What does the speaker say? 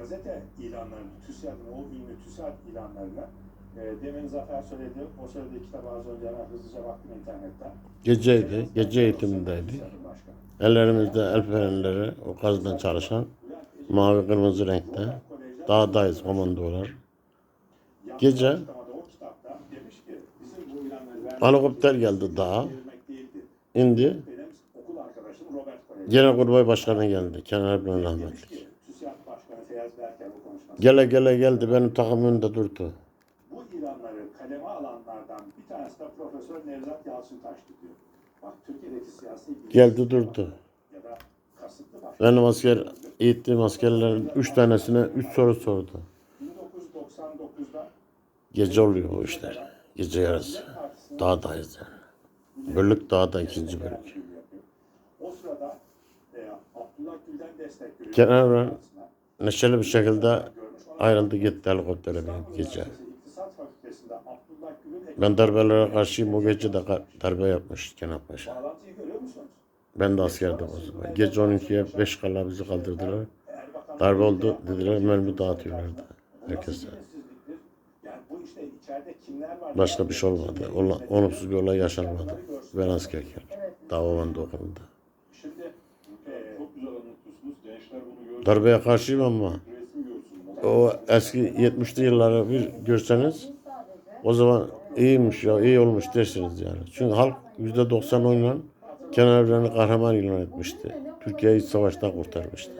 gazete ilanlarını, TÜSİAD'ın o ünlü TÜSİAD ilanlarını e, demin Zafer söyledi. O söylediği kitabı az önce hemen hızlıca baktım internetten. Geceydi, gece eğitimindeydi. Ellerimizde el fenerleri, o gazdan çalışan mavi kırmızı renkte. Dağdayız komandolar. Gece helikopter geldi dağa, verilmek değildi. indi. Robert Kolej. Genelkurmay Başkanı geldi, Kenan Erbil Demiş rahmetli. Feyyaz Berker bu konuşması. Gele gele geldi, benim takım önünde durdu. Bu ilanları kaleme alanlardan bir tanesi de Profesör Nevzat Yalçıntaş'tı diyor. Bak Türkiye'deki siyasi Geldi durdu. Ya da kasıtlı. Benim asker, eğittiğim askerlerin üç tanesine üç soru sordu. 1999'da Gece oluyor o işler. Gece yarısı. Dağdayız yani. Bölük dağda ikinci bölük. O sırada e, Abdullah Gül'den destek görüyor. Kenan Evren neşeli bir şekilde ayrıldı gitti helikoptere binip gece. Ben darbelere karşıyım o gece de darbe yapmış Kenan Paşa. Ben de askerdim o zaman. Gece 12'ye 5 kala bizi kaldırdılar. Darbe oldu dediler mermi dağıtıyorlardı. Herkese. Başka bir şey olmadı. Ola, olumsuz bir olay yaşanmadı. Ben askerken. Davamandı okulunda. Darbeye karşıyım ama o eski 70'li yılları bir görseniz o zaman iyiymiş ya iyi olmuş dersiniz yani. Çünkü halk %90 oyla Kenan Evren'i kahraman ilan etmişti. Türkiye'yi savaştan kurtarmıştı.